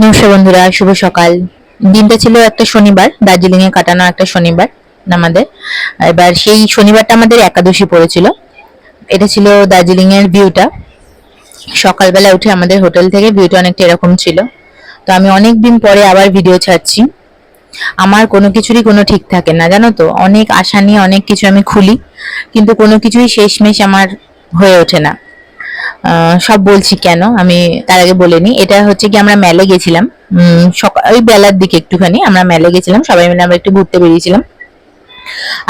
নমস্কার বন্ধুরা, শুভ সকাল। দিনটা ছিল একটা শনিবার দার্জিলিং এ কাটানো একটা শনিবার আমাদের। এবার সেই শনিবারটা আমাদের একাদশী পড়েছিল। এটা ছিল দার্জিলিং এর ভিউটা। সকালবেলা উঠে আমাদের হোটেল থেকে ভিউটা অনেকটা এরকম ছিল। তো আমি অনেক দিন পরে আবার ভিডিও ছাড়ছি। আমার কোনো কিছুরই কোনো ঠিক থাকে না, জানো তো? অনেক আশা নিয়ে অনেক কিছু আমি খুলি, কিন্তু কোনো কিছুই শেষমেশ আমার হয়ে ওঠে না। সব বলছি কেন? আমি তার আগে বলে নিই। এটা হচ্ছে কি আমরা মেলে গেছিলাম। সকাল ওই বেলার দিকে একটুখানি আমরা মেলে গেছিলাম। সবাই মিলে আমরা একটু ঘুরতে বেরিয়েছিলাম।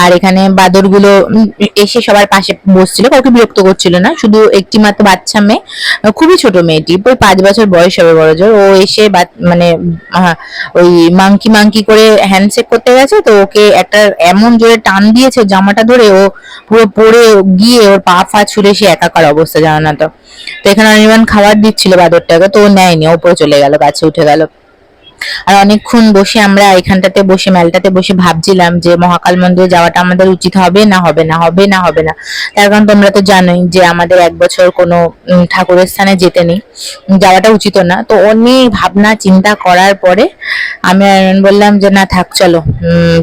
আর এখানে বাদরগুলো এসে সবার পাশে বসছিল, কাউকে বিরক্ত করছিল না। শুধু একটি মাত্র বাচ্চা মেয়ে, খুবই ছোট মেয়েটি ওই পাঁচ বছর বয়স হবে বড় জোর। ও এসে মানে ওই মাংকি মাংকি করে হ্যান্ডশেক করতে গেছে, তো ওকে একটা এমন জোরে টান দিয়েছে, জামাটা ধরে ও পুরো পড়ে গিয়ে ওর পা ফা ছুড়ে সে একাকার অবস্থা, জানো না তো। তো এখানে অনির্বাণ খাবার দিচ্ছিল বাদরটাকে, তো ও নেয়নি, ও উপরে চলে গেল, গাছে উঠে গেল। আর অনেকক্ষণ বসে আমরা এখানটাতে বসে, মেলটাতে বসে ভাবছিলাম যে মহাকাল মন্দিরে যাওয়াটা আমাদের উচিত হবে না হবে না হবে না হবে না। তার কারণ তোমরা তো জানোই যে আমাদের এক বছর কোনো ঠাকুরের স্থানে যেতে নেই। যাওয়াটা উচিত না। তো অনেক ভাবনা, চিন্তা করার পরে আমি বললাম যে, না, থাক, চলো।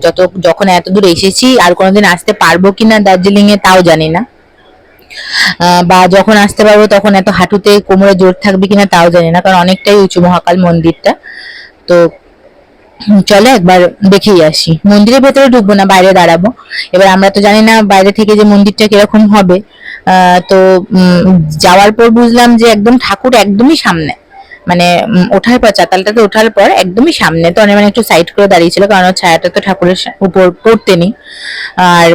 যত, যখন এত দূর এসেছি, আর কোনোদিন আসতে পারব কিনা দার্জিলিং এ তাও জানি না। বা যখন আসতে পারব, তখন এত হাঁটুতে কোমরে জোর থাকবে কিনা তাও জানি না। কারণ অনেকটাই উঁচু মহাকাল মন্দিরটা। তো চলো একবার দেখেই আসি। মন্দিরের ভেতরে ঢুকবো না, বাইরে দাঁড়াবো। এবার আমরা তো জানি না বাইরে থেকে যে মন্দিরটা কীরকম হবে। তো যাওয়ার পর বুঝলাম যে একদম ঠাকুর একদমই সামনে। মানে ওঠার পর চাতালটাতে ওঠার পর একদমই সামনে। তো অনেক একটু সাইড করে দাঁড়িয়েছিল কারণ ছায়াটা তো ঠাকুরের উপর পড়তে নেই। আর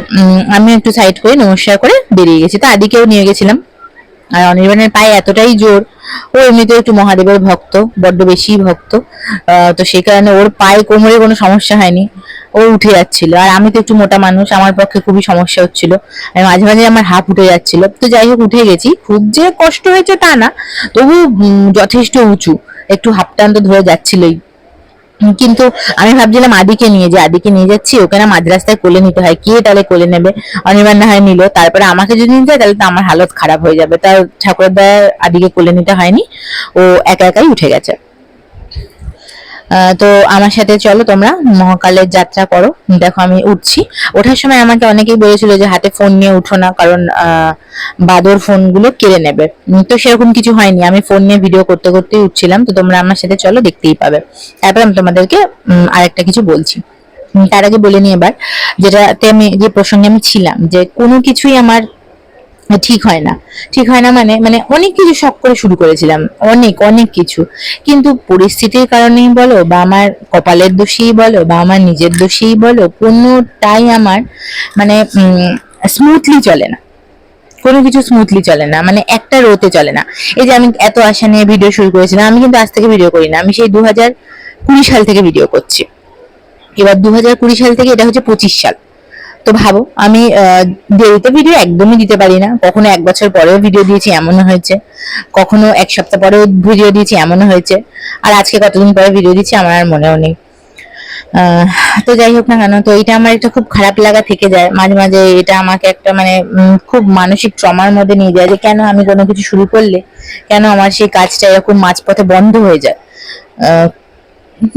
আমি একটু সাইড করে নমস্কার করে বেরিয়ে গেছি। তো আদিকেও নিয়ে গেছিলাম। আর অনির্বাণের পায়ে এতটাই জোর, ও এমনিতেও একটু মহাদেবের ভক্ত, বড্ড বেশি ভক্ত তো সেই কারণে ওর পায়ে কোমরে কোনো সমস্যা হয়নি, ও উঠে যাচ্ছিল। আর আমি তো একটু মোটা মানুষ, আমার পক্ষে খুবই সমস্যা হচ্ছিল। মাঝে মাঝে আমার হাফ উঠে যাচ্ছিল। তো যাই হোক, উঠে গেছি। খুব যে কষ্ট হয়েছে তা না, তবু যথেষ্ট উঁচু, একটু হাফ টান তো ধরে যাচ্ছিলই। কিন্তু আমি ভাবছিলাম আদিকে নিয়ে যে আদিকে নিয়ে যাচ্ছি, ওকে না মাঝ রাস্তায় কোলে নিতে হয়, কে তাহলে কোলে নেবে? অনির্বাণ না হয় নিল, তারপরে আমাকে যদি নিতে যায়, তাহলে তো আমার হালত খারাপ হয়ে যাবে। তার ঠাকুরের দয়া আদিকে কোলে নিতে হয়নি, ও একা একাই উঠে গেছে। তো আমার সাথে চলো তোমরা, মহাকালের যাত্রা করো। দেখো, আমি উঠছি। ওঠার সময় আমাকে অনেকেই বলেছিল যে হাতে ফোন নিয়ে উঠো না, কারণ বাদর ফোনগুলো কেড়ে নেবে। তো সেরকম কিছু হয়নি। আমি ফোন নিয়ে ভিডিও করতে করতেই উঠছিলাম। তো তোমরা আমার সাথে চলো, দেখতেই পাবে। তারপর আমি তোমাদেরকে আরেকটা কিছু বলছি। তার আগে বলে নি এবার, যেটাতে আমি, যে প্রসঙ্গে আমি ছিলাম, যে কোনো কিছুই আমার ঠিক হয় না। ঠিক হয় না মানে মানে অনেক কিছু শখ করে শুরু করেছিলাম। অনেক অনেক কিছু। কিন্তু পরিস্থিতির কারণেই বলো বা আমার কপালের দোষেই বলো বা আমার নিজের দোষেই বলো, কোনোটাই আমার মানে স্মুথলি চলে না। কোনো কিছু স্মুথলি চলে না। মানে একটা রোতে চলে না। এই যে আমি এত আশা নিয়ে ভিডিও শুরু করেছিলাম, আমি কিন্তু আজ থেকে ভিডিও করি না। আমি সেই দু হাজার কুড়ি সাল থেকে ভিডিও করছি। এবার দু হাজার কুড়ি সাল থেকে এটা হচ্ছে পঁচিশ সাল। তো ভাবো, আমি দেরিতে ভিডিও একদমই দিতে পারি না। কখনো এক বছর পরেও ভিডিও দিয়েছি, এমনও হয়েছে। কখনো এক সপ্তাহ পরেও ভিডিও দিয়েছি, এমনও হয়েছে। আর আজকে কতদিন পরে ভিডিও দিচ্ছি, আমার আর মনেও নেই। তো যাই হোক না কেন, তো এটা আমার একটা খুব খারাপ লাগা থেকে যায়। মাঝে মাঝে এটা আমাকে একটা মানে খুব মানসিক ট্রমার মধ্যে নিয়ে যায় যে কেন আমি কোনো কিছু শুরু করলে, কেন আমার সেই কাজটা এরকম মাঝপথে বন্ধ হয়ে যায়।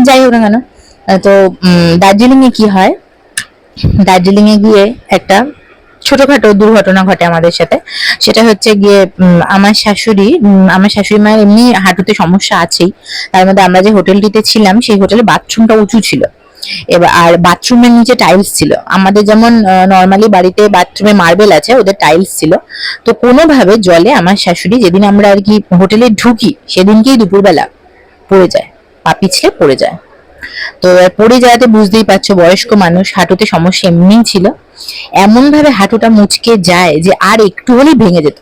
যাই হোক না কেন তো দার্জিলিং এ কি হয়? দার্জিলিং এ গিয়ে একটা ছোটখাটো দুর্ঘটনা ঘটে আমাদের সাথে। সেটা হচ্ছে গিয়ে আমার শাশুড়ি আমার শাশুড়ি মায়ের এমনি হাঁটুতে সমস্যা আছেই। তার মধ্যে আমরা যে হোটেলটিতে ছিলাম, সেই হোটেলে বাথরুমটা উঁচু ছিল। এবার, আর বাথরুমের নিচে টাইলস ছিল। আমাদের যেমন নর্মালি বাড়িতে বাথরুমে মার্বেল আছে, ওদের টাইলস ছিল। তো কোনোভাবে জলে আমার শাশুড়ি যেদিন আমরা আর কি হোটেলে ঢুকি, সেদিনকেই দুপুরবেলা পড়ে যায়, পা পিছলে পড়ে যায়। তো পড়ে যাওয়াতে বুঝতেই পারছ বয়স্ক মানুষ হাঁটুতে সমস্যা এমনিই ছিল। এমন ভাবে হাঁটুটা মুচকে যায় যে আর একটু হলেই ভেঙে যেত।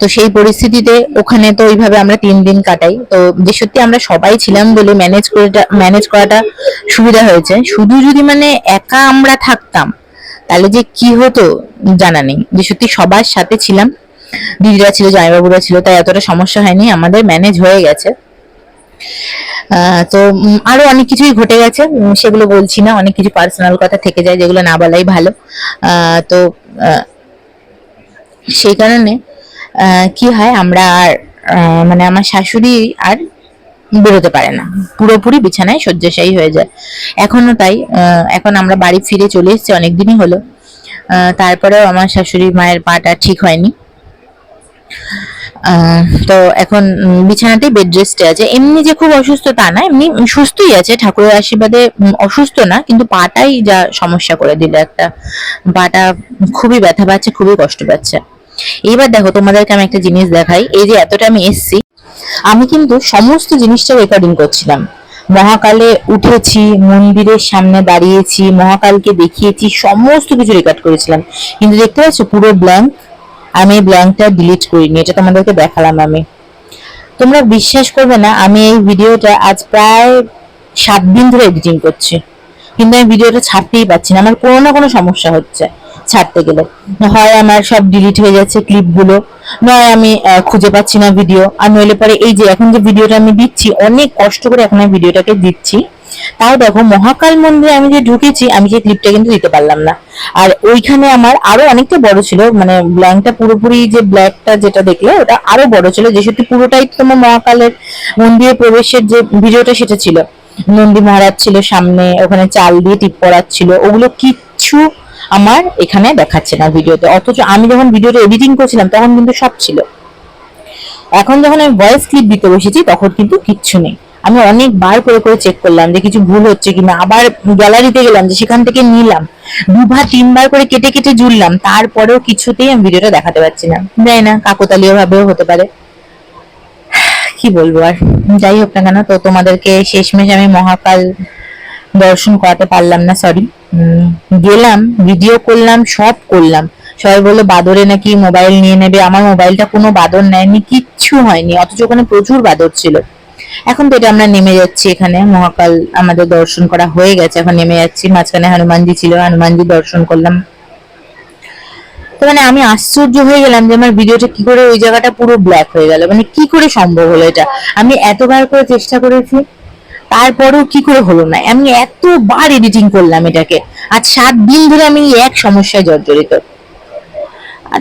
তো সেই পরিস্থিতিতে ওখানে তো ওইভাবে আমরা তিন দিন কাটাই। তো যে সত্যি আমরা সবাই ছিলাম বলে ম্যানেজ করে ম্যানেজ করাটা সুবিধা হয়েছে। শুধু যদি মানে একা আমরা থাকতাম, তাহলে যে কি হতো জানা নেই। যে সত্যি সবার সাথে ছিলাম। দিদিরা ছিল, জামাইবাবুরা ছিল, তাই এতটা সমস্যা হয়নি। আমাদের ম্যানেজ হয়ে গেছে। তো আরও অনেক কিছুই ঘটে গেছে। সেগুলো বলছি না, অনেক কিছু পার্সোনাল কথা থেকে যায় যেগুলো না বলাই ভালো। তো সেই কারণে কি হয়, আমরা আর মানে আমার শাশুড়ি আর বেরোতে পারে না। পুরোপুরি বিছানায় শয্যাশায়ী হয়ে যায়। এখনও তাই এখন আমরা বাড়ি ফিরে চলে এসেছি, অনেকদিনই হলো। তারপরেও আমার শাশুড়ি মায়ের পাটা ঠিক হয়নি। তো এখন উম, বিছানাতেই বেড রেস্টে আছে। এমনি যে খুব অসুস্থ তা না এমনি সুস্থই আছে। ঠাকুরের আশীর্বাদে অসুস্থ না কিন্তু পাটাই যা সমস্যা করে দিল একটা। পাটা খুবই ব্যথা পাচ্ছে খুবই কষ্ট পাচ্ছে। এইবার দেখো তোমাদেরকে আমি একটা জিনিস দেখাই। এই যে এতটা আমি এসছি আমি কিন্তু সমস্ত জিনিসটা রেকর্ডিং করছিলাম। মহাকালে উঠেছি মন্দিরের সামনে দাঁড়িয়েছি মহাকালকে দেখিয়েছি সমস্ত কিছু রেকর্ড করেছিলাম। কিন্তু দেখতে পাচ্ছ পুরো ব্ল্যাঙ্ক আমি এই ব্ল্যাঙ্কটা ডিলিট করিনি, এটা তোমাদেরকে দেখালাম আমি। তোমরা বিশ্বাস করবে না, আমি এই ভিডিওটা আজ প্রায় সাত দিন ধরে এডিটিং করছি। কিন্তু আমি ভিডিওটা ছাড়তেই পারছি না, আমার কোনো না কোনো সমস্যা হচ্ছে ছাড়তে গেলে। হয় আমার সব ডিলিট হয়ে যাচ্ছে ক্লিপগুলো নয় আমি খুঁজে পাচ্ছি না ভিডিও আর নইলে পরে এই যে এখন যে ভিডিওটা আমি দিচ্ছি, অনেক কষ্ট করে এখন আমি ভিডিওটাকে দিচ্ছি। তাও দেখো, মহাকাল মন্দিরে আমি যে ঢুকেছি, আমি সেই ক্লিপটা কিন্তু দিতে পারলাম না। আর ওইখানে আমার আরও অনেকটা বড় ছিল মানে ব্ল্যাঙ্কটা পুরোপুরি যে ব্ল্যাকটা যেটা দেখলে, ওটা আরও বড় ছিল। যে সত্যি পুরোটাই তোমার মহাকালের মন্দিরে প্রবেশের যে ভিডিওটা, সেটা ছিল। নন্দী মহারাজ ছিল সামনে, ওখানে চাল দিয়ে টিপ পড়াচ্ছিল। ওগুলো কিচ্ছু আমার এখানে দেখাচ্ছে না ভিডিওতে। অথচ আমি যখন ভিডিওটা এডিটিং করছিলাম, তখন কিন্তু সব ছিল। এখন যখন আমি ভয়েস ক্লিপ দিতে বসেছি, তখন কিন্তু কিচ্ছু নেই। আমি অনেকবার করে করে চেক করলাম যে কিছু ভুল হচ্ছে কিনা। আবার গ্যালারিতে গেলাম যে সেখান থেকে নিলাম। দুবার তিনবার করে কেটে কেটে জুড়লাম তারপরেও কিছুতেই আমি ভিডিওটা দেখাতে পারছি না। জানি না, কাকতালীয় ভাবেও হতে পারে। কি বলব আর? যাই হোক না কেন, তো তোমাদেরকে শেষমেশ আমি মহাকাল দর্শন করাতে পারলাম না সরি গেলাম ভিডিও করলাম, সব করলাম। সবাই বলল, বাদরে নাকি মোবাইল নিয়ে নেবে? আমার মোবাইলটা কোনো বাদর নেয়নি, কিচ্ছু হয়নি। অথচ ওখানে প্রচুর বাদর ছিল। এখন তো এটা আমরা নেমে যাচ্ছি এখানে। মহাকাল আমাদের দর্শন করা হয়ে গেছে। এখন নেমে যাচ্ছি। মাঝখানে হনুমানজি ছিল, হনুমানজি দর্শন করলাম। তো মানে আমি আশ্চর্য হয়ে গেলাম যে আমার ভিডিওটা কি করে ওই জায়গাটা পুরো ব্ল্যাক হয়ে গেল। মানে কি করে সম্ভব হলো এটা? আমি এতবার করে চেষ্টা করেছি, তারপরেও কি করে হলো না? আমি এতবার এডিটিং করলাম এটাকে। আজ সাত দিন ধরে আমি এক সমস্যায় জর্জরিত।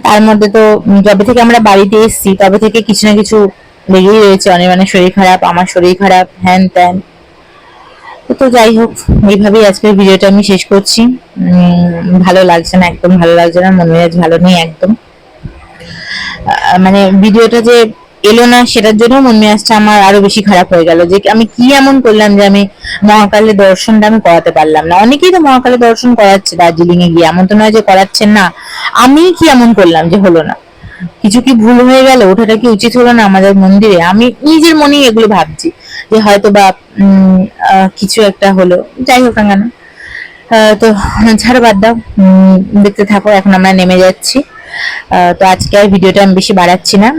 তার মধ্যে তো যবে থেকে আমরা বাড়িতে এসেছি, তবে থেকে কিছু না কিছু লেগেই রয়েছে অনেক। মানে শরীর খারাপ, আমার শরীর খারাপ, হ্যান ত্যান। তো যাই হোক, এইভাবেই আজকের ভিডিওটা আমি শেষ করছি। ভালো লাগছে না, একদম ভালো লাগছে না, মন মেজাজ ভালো নেই একদম। মানে ভিডিওটা যে এলো না, সেটার জন্য মন মেজাজটা আমার আরও বেশি খারাপ হয়ে গেল। যে আমি কি এমন করলাম যে আমি মহাকালের দর্শনটা আমি করাতে পারলাম না? অনেকেই তো মহাকালের দর্শন করাচ্ছে দার্জিলিং এ গিয়ে, এমন তো নয় যে করাচ্ছেন না। আমি কি এমন করলাম যে হলো না? কিছু কি ভুল হয়ে গেল? ওঠাটা কি উচিত হলো না আমাদের মন্দিরে? আমি নিজের মনেই এগুলো ভাবছি যে হয়তো বা কিছু একটা হলো। যাই হোক না কেন। তো ছাড়ো বাদ দাও। দেখতে থাকো, এখন আমরা নেমে যাচ্ছি। তো আজকে আর ভিডিওটা আমি বেশি বাড়াচ্ছি না।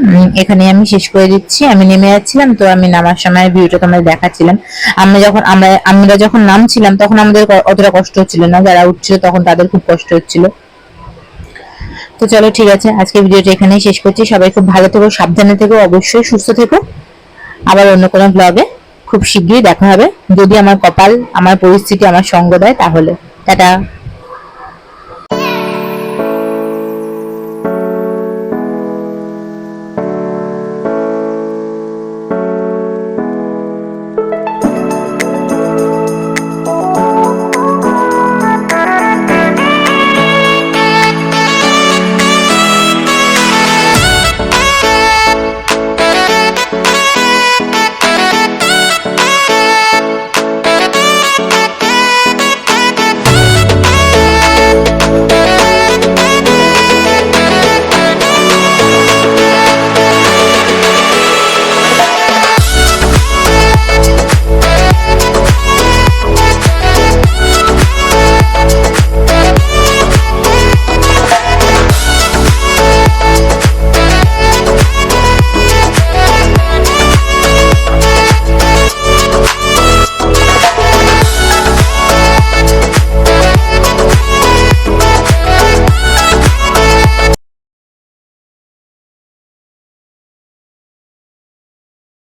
এখানে আমি শেষ করে দিচ্ছি। আমি নেমে যাচ্ছিলাম, তো আমি নামার সময় ভিডিওটা তোমাদের দেখাচ্ছিলাম। আমরা যখন, আমরা আমরা যখন নামছিলাম, তখন আমাদের অতটা কষ্ট হচ্ছিল না। যারা উঠছিল তখন তাদের খুব কষ্ট হচ্ছিল। তো চলো ঠিক আছে, আজকে ভিডিওটা এখানেই শেষ করছি। সবাই খুব ভালো থেকো, সাবধানে থেকো, অবশ্যই সুস্থ থেকো। আবার অন্য কোনো ব্লগে খুব শীঘ্রই দেখা হবে। যদি আমার কপাল, আমার পরিস্থিতি, আমার সঙ্গ দেয় তাহলে। টাটা।